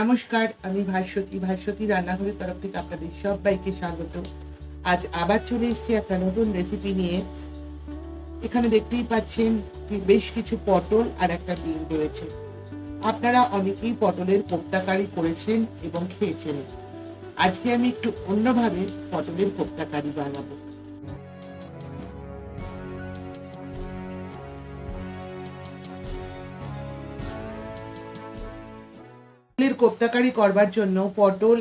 নমস্কার, আমি ভাস্বতী। ভাস্বতী রান্নাঘরের তরফ থেকে আপনাদের সবাইকে স্বাগত। আজ আবার চলে এসেছি একটা নতুন রেসিপি নিয়ে। এখানে দেখতেই পাচ্ছেন বেশ কিছু পটল আর একটা ডিম রয়েছে। আপনারা অনেকেই পটলের কোপ্তাকারি করেছেন এবং খেয়েছেন। আজকে আমি একটু অন্যভাবে পটলের কোপ্তাকারি বানাবো। পটলের করবার জন্য পটল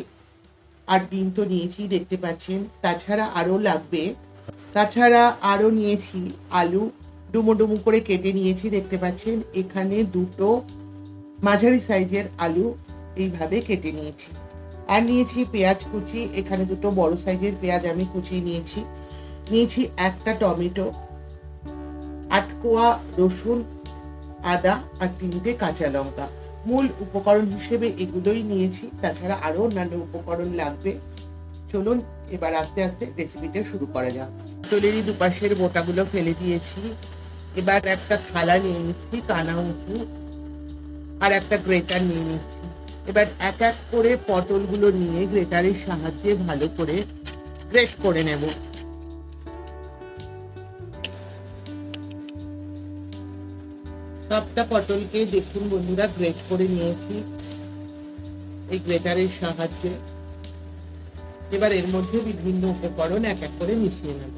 আর ডিম তো নিয়েছি, দেখতে পাচ্ছেন। তাছাড়া আরও লাগবে। তাছাড়া আরও নিয়েছি আলু ডুমো ডুমো করে কেটে নিয়েছি, দেখতে পাচ্ছেন। এখানে দুটো মাঝারি সাইজের আলু এইভাবে কেটে নিয়েছি। আর নিয়েছি পেঁয়াজ কুচি, এখানে দুটো বড় সাইজের পেঁয়াজ আমি কুচিয়ে নিয়েছি। নিয়েছি একটা টমেটো আটকোয়া রসুন, আদা আর তিনটে কাঁচা লঙ্কা। মূল উপকরণ হিসেবে এগুলোই নিয়েছি। তাছাড়া আরও অন্যান্য উপকরণ লাগবে। চলুন এবার আস্তে আস্তে রেসিপিটা শুরু করা যাক। তলেরই দুপাশের বোটাগুলো ফেলে দিয়েছি। এবার একটা থালা নিয়ে নিচ্ছি, কানা উঁচু। আর একটা গ্রেটার নিয়ে নিচ্ছি। এবার এক এক করে পটলগুলো নিয়ে গ্রেটারের সাহায্যে ভালো করে গ্রেট করে নেব। সবটা পটলকে দেখুন বন্ধুরা গ্রেট করে নিয়েছি এই গ্রেটারের সাহায্যে। এবার এর মধ্যে বিভিন্ন উপকরণ এক এক করে মিশিয়ে নেব।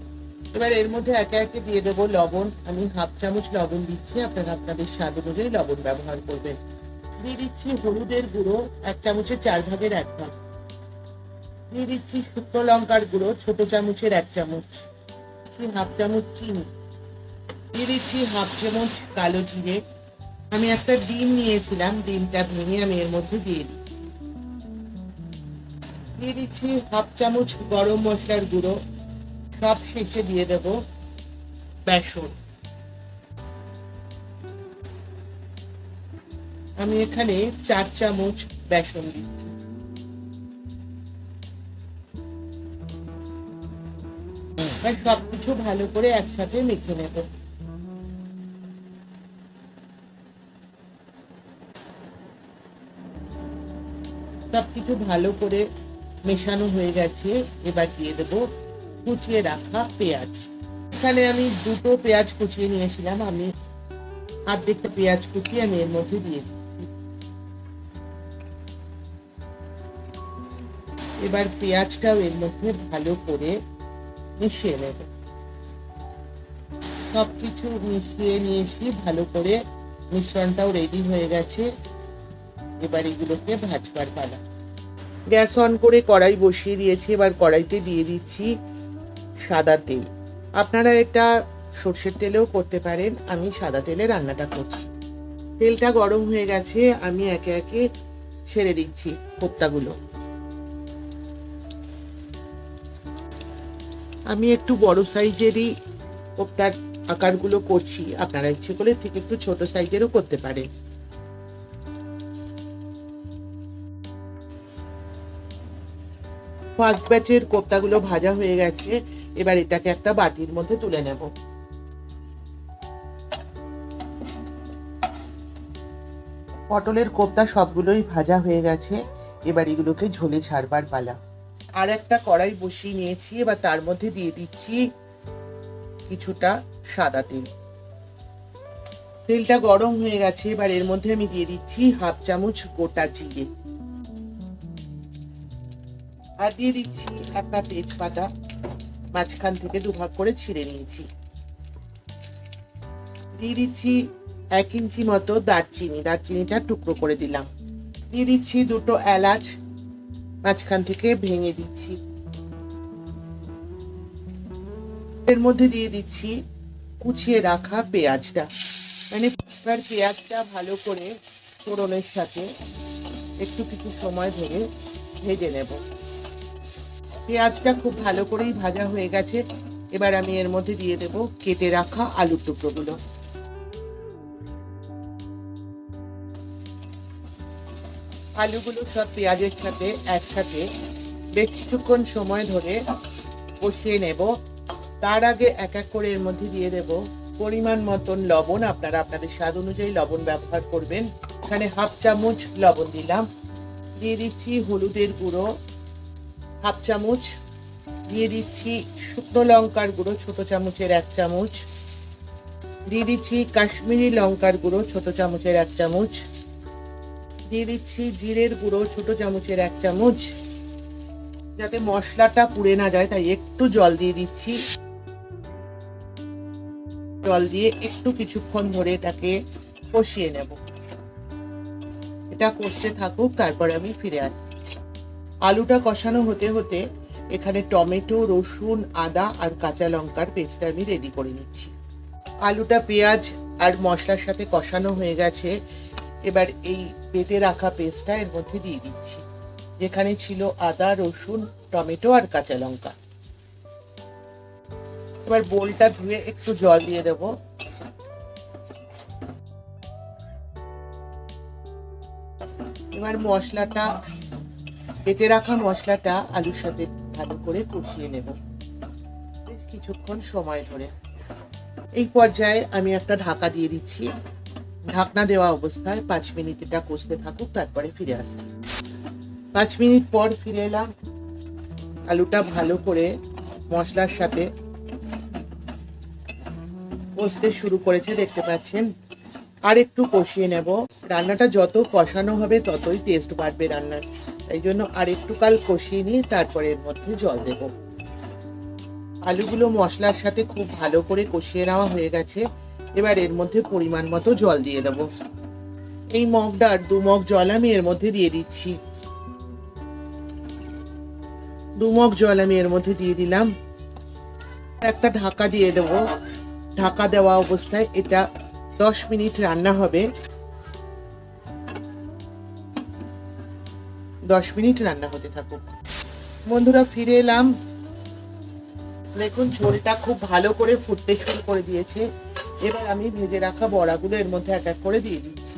এবার এর মধ্যে একে একে দিয়ে দেব লবণ। আমি হাফ চামচ লবণ দিচ্ছি, আপনারা আপনাদের স্বাদ অনুযায়ী লবণ ব্যবহার করবেন। দিয়ে দিচ্ছি হলুদের গুঁড়ো, এক চামচের চার ভাগের এক ভাগ। দিয়ে দিচ্ছি শুকনো লঙ্কার গুঁড়ো, ছোট চামচের এক চামচ। হাফ চামচ চিনি। দিয়ে দিচ্ছি হাফ চামচ কালো জিরে আমি একটা ডিম নিয়েছিলাম, ডিমটা ভেঙে আমি এর মধ্যে দিয়ে দিচ্ছি। দিয়ে দিচ্ছি হাফ চামচ গরম মশলার গুঁড়ো। সব শেষে দিয়ে দেব বেসন। আমি এখানে চার চামচ বেসন দিচ্ছি। সবকিছু ভালো করে একসাথে মেখে নেব। সবকিছু ভালো করে মেশানো হয়ে গেছে। এবার দিয়ে দেবো কুচিয়ে রাখা পেঁয়াজ। এখানে আমি দুটো পেঁয়াজ কুচিয়ে নিয়েছিলাম। আমি অর্ধেকটা পেঁয়াজ কুচিয়ে আমি এর মধ্যে দিয়ে এবার পেঁয়াজটাও এর মধ্যে ভালো করে মিশিয়ে নেব। সবকিছু মিশিয়ে নিয়েছি, ভালো করে মিশ্রণটাও রেডি হয়ে গেছে। এবার এগুলোকে ভাজবার পালা। গ্যাস অন করে কড়াই বসিয়ে দিয়েছি, এবার কড়াইতে দিয়ে দিচ্ছি সাদা তেল। আপনারা এটা সর্ষের তেলেও করতে পারেন, আমি সাদা তেলে রান্নাটা করছি। তেলটা গরম হয়ে গেছে, আমি একে একে ছেড়ে দিচ্ছি কোপ্তাগুলো। আমি একটু বড় সাইজেরই কোপ্তার আকারগুলো করছি, আপনারা ইচ্ছে করলে ঠিক একটু ছোট সাইজেরও করতে পারেন। ফার্স্ট ব্যাচের কোপ্তাগুলো ভাজা হয়ে গেছে, এবার এটাকে একটা বাটির মধ্যে তুলে নেব। পটলের কোপ্তা সবগুলোই ভাজা হয়ে গেছে, এবার এগুলোকে ঝোলে ছাড়বার পালা। আর একটা কড়াই বসিয়ে নিয়েছি, এবার তার মধ্যে দিয়ে দিচ্ছি কিছুটা সাদা তেল। তেলটা গরম হয়ে গেছে, এবার এর মধ্যে আমি দিয়ে দিচ্ছি হাফ চামচ গোটা জিরে। আর দিয়ে দিচ্ছি একটা তেজপাতা মাঝখান থেকে দুভাগ করে ছিঁড়ে নিয়েছি। দিয়ে দিচ্ছি এক ইঞ্চি মতো দারচিনি, দারচিনিটা টুকরো করে দিলাম। দিয়ে দিচ্ছি দুটো এলাচ মাঝখান থেকে ভেঙে দিচ্ছি। এর মধ্যে দিয়ে দিচ্ছি কুচিয়ে রাখা পেঁয়াজটা। মানে এবার পেঁয়াজটা ভালো করে ফোড়নের সাথে একটু কিছু সময় ধরে ভেজে নেব। পেঁয়াজটা খুব ভালো করেই ভাজা হয়ে গেছে। এবার আমি এর মধ্যে দিয়ে দেব কেটে রাখা আলুর টুকরোগুলো। আলুগুলো সব পেঁয়াজের সাথে একসাথে বেশ কিছুক্ষণ সময় ধরে কষিয়ে নেব। তার আগে এক এক করে এর মধ্যে দিয়ে দেব পরিমাণ মতন লবণ। আপনারা আপনাদের স্বাদ অনুযায়ী লবণ ব্যবহার করবেন। এখানে হাফ চামচ লবণ দিলাম। দিয়ে দিচ্ছি হলুদের গুঁড়ো। হাফ চামচ। দিয়ে দিচ্ছি শুকনো লঙ্কার গুঁড়ো, ছোট চামচের এক চামচ। দিয়ে দিচ্ছি কাশ্মীরি লঙ্কার গুঁড়ো, ছোট চামচের এক চামচ। দিয়ে দিচ্ছি জিরের গুঁড়ো, ছোট চামচের এক চামচ। যাতে মশলাটা পুড়ে না যায়, তাই একটু জল দিয়ে দিচ্ছি। জল দিয়ে একটু কিছুক্ষণ ধরে এটাকে কষিয়ে নেব। এটা কষতে থাকুক, তারপরে আমি ফিরে আসছি। আলুটা কষানো হতে হতে এখানে টমেটো, রসুন, আদা আর কাঁচা লঙ্কার পেস্টটা আমি রেডি করে নিচ্ছি। আলুটা পেঁয়াজ আর মশলার সাথে কষানো হয়ে গেছে। এবার এই বেটে রাখা পেস্টটা এর মধ্যে দিয়ে দিচ্ছি। যেখানে ছিল আদা, রসুন, টমেটো আর কাঁচা লঙ্কা। এবার বোলটা ধুয়ে একটু জল দিয়ে দেব। এবার মশলাটা বেটে রাখা মশলাটা আলুর সাথে ভালো করে কষিয়ে নেব। বেশ কিছুক্ষণ সময় ধরে। এই পর্যায়ে আমি একটা ঢাকা দিয়ে দিচ্ছি। ঢাকনা দেওয়া অবস্থায় পাঁচ মিনিট এটা কষতে থাকুক, তারপরে ফিরে আসছি পাঁচ মিনিট পর ফিরে এলাম। আলুটা ভালো করে মশলার সাথে কষতে শুরু করেছে, দেখতে পাচ্ছেন? আর একটু কষিয়ে নেব। রান্নাটা যত কষানো হবে ততই টেস্ট বাড়বে রান্নার। তাই জন্য আর একটু কাল কষিয়ে নিয়ে তারপরে এর মধ্যে জল দেব। আলুগুলো মশলার সাথে খুব ভালো করে কষিয়ে নেওয়া হয়ে গেছে। এবার এর মধ্যে পরিমাণ মতো জল দিয়ে দেব। এই মগটার দু মগ জল আমি এর মধ্যে দিয়ে দিচ্ছি। দু মগ জল আমি এর মধ্যে দিয়ে দিলাম। একটা ঢাকা দিয়ে দেব। ঢাকা দেওয়া অবস্থায় এটা দশ মিনিট রান্না হবে। দশ মিনিট রান্না হতে থাকুক। বন্ধুরা, ফিরে এলাম। দেখুন, ঝোলটা খুব ভালো করে ফুটতে শুরু করে দিয়েছে। এবার আমি ভেজে রাখা বড়াগুলো এর মধ্যে এক এক করে দিয়ে দিচ্ছি।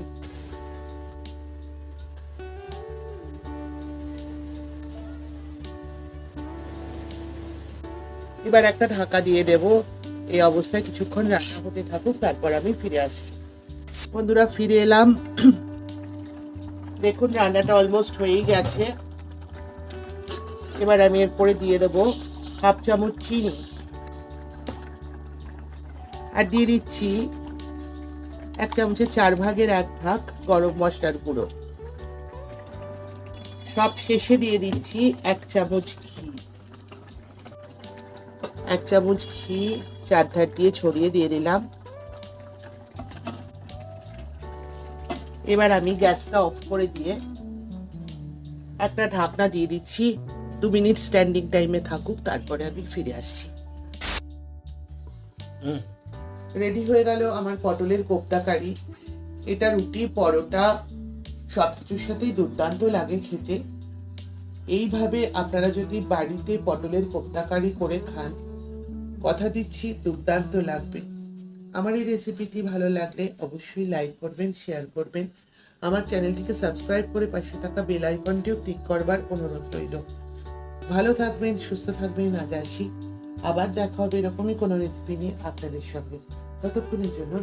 এবার একটা ঢাকা দিয়ে দেব। এই অবস্থায় কিছুক্ষণ রান্না হতে থাকুক, তারপর আমি ফিরে আসছি। বন্ধুরা, ফিরে এলাম। দেখুন, রান্নাটা অলমোস্ট হয়েই গেছে। এবার আমি এরপরে দিয়ে দেবো হাফ চামচ চিনি। আর দিয়ে দিচ্ছি এক চামচের চার ভাগের এক ভাগ গরম মশলার গুঁড়ো। সব শেষে দিয়ে দিচ্ছি এক চামচ ঘি। এক চামচ ঘি চারধার দিয়ে ছড়িয়ে দিয়ে দিলাম। এবার আমি গ্যাসটা অফ করে দিয়ে একটা ঢাকনা দিয়ে দিচ্ছি। দু মিনিট স্ট্যান্ডিং টাইমে থাকুক তারপরে আমি ফিরে আসছি। রেডি হয়ে গেল আমার পটলের কোপ্তা কারি। এটা রুটি পরোটা সব কিছুর সাথেই দুর্দান্ত লাগে খেতে। এইভাবে আপনারা যদি বাড়িতে পটলের কোপ্তা কারি করে খান কথা দিচ্ছি দুর্দান্ত লাগবে। আমার এই রেসিপিটি ভালো লাগলে অবশ্যই লাইক করবেন শেয়ার করবেন। আমার চ্যানেলটিকে সাবস্ক্রাইব করে পাশে থাকা বেল আইকনটিও ক্লিক করবার অনুরোধ রইল। ভালো থাকবেন, সুস্থ থাকবেন, আজ আসি। আবার দেখা হবে এরকমই কোনো রেসিপি নিয়ে আপনাদের সঙ্গে। ততক্ষণের জন্য